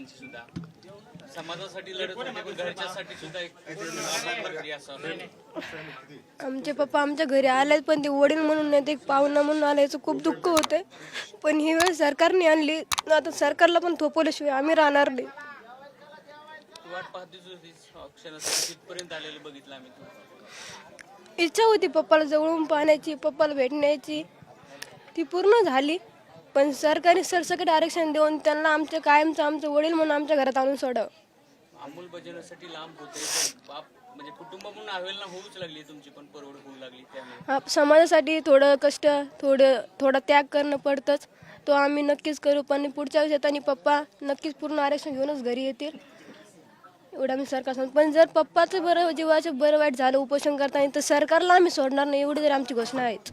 दादांची सुद्धा. समाजासाठी लढत होते घरच्यासाठी सुद्धा एक प्रक्रिया आमचे पप्पा आमच्या घरी आले पण ते वडील म्हणून नाही ते पाहुणा म्हणून आले याचं खूप दुःख होते. पण ही वेळ सरकारने आणली आता सरकारला पण थोपवल्याशिवाय आम्ही राहणार नाही. वाट तिथपर्यंत आलेलं बघितलं आम्ही इच्छा होती पप्पाला जवळून पाहण्याची पप्पाला भेटण्याची. ती पूर्ण झाली. पण सरकारने सरसकट आरक्षण देऊन त्यांना आमच्या कायमचं आमचं वडील म्हणून आमच्या घरात आणून सोडावं लांब होते पण बाप म्हणजे कुटुंब म्हणून अवेलना होऊच लागली तुमची पण परवड होऊ लागली त्यामुळे. हा समाजासाठी थोडं कष्ट थोडं थोडा त्याग करणं पडतंच. तो आम्ही नक्कीच करू पण पुढच्या शेतानी पप्पा नक्कीच पूर्ण आरक्षण घेऊनच घरी येतील. एवढं आम्ही सरकार सांगतो. पण जर पप्पाचं बरं जीवाचं बरं वाईट झालं उपोषण करताना तर सरकारला आम्ही सोडणार नाही एवढी तरी आमची घोषणा आहेच